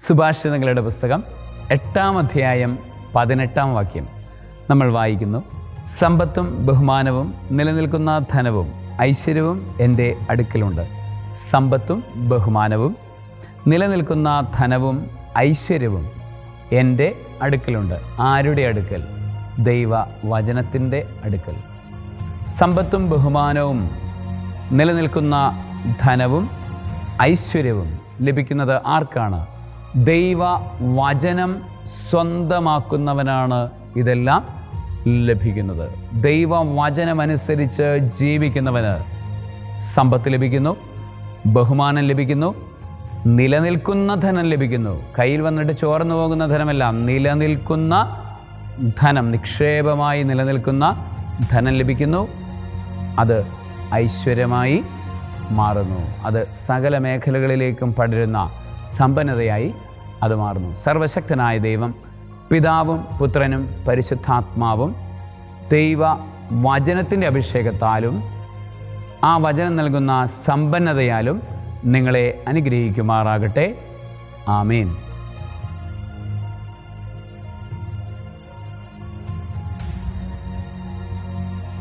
സുഭാഷിതങ്ങളുടെ പുസ്തകം എട്ടാം അധ്യായം പതിനെട്ടാം വാക്യം. നമ്മൾ വായിക്കുന്നു സമ്പത്തും ബഹുമാനവും നിലനിൽക്കുന്ന ധനവും ഐശ്വര്യവും എന്റെ അടുക്കലുണ്ട്. സമ്പത്തും ബഹുമാനവും നിലനിൽക്കുന്ന ധനവും ഐശ്വര്യവും എന്റെ അടുക്കലുണ്ട്. ആരുടെ അടുക്കൽ? ദൈവ വചനത്തിന്റെ അടുക്കൽ. സമ്പത്തും ബഹുമാനവും നിലനിൽക്കുന്ന ധനവും ഐശ്വര്യവും ലഭിക്കുന്നത് ആർക്കാണ്? ദൈവ വചനം സ്വന്തമാക്കുന്നവനാണ് ഇതെല്ലാം ലഭിക്കുന്നത്. ദൈവ വചനമനുസരിച്ച് ജീവിക്കുന്നവന് സമ്പത്ത് ലഭിക്കുന്നു ബഹുമാനം ലഭിക്കുന്നു നിലനിൽക്കുന്ന ധനം ലഭിക്കുന്നു. കയ്യിൽ വന്നിട്ട് ചോർന്നു പോകുന്ന ധനമല്ല നിലനിൽക്കുന്ന ധനം നിക്ഷേപമായി നിലനിൽക്കുന്ന ധനം ലഭിക്കുന്നു. അത് ഐശ്വര്യമായി മാറുന്നു. അത് സകല മേഖലകളിലേക്കും പടരുന്ന സമ്പന്നതയായി അത് മാറുന്നു. സർവശക്തനായ ദൈവം പിതാവും പുത്രനും പരിശുദ്ധാത്മാവും ദൈവ വചനത്തിന്റെ അഭിഷേകത്താലും ആ വചനം നൽകുന്ന സമ്പന്നതയാലും നിങ്ങളെ അനുഗ്രഹിക്കുമാറാകട്ടെ. ആമേൻ.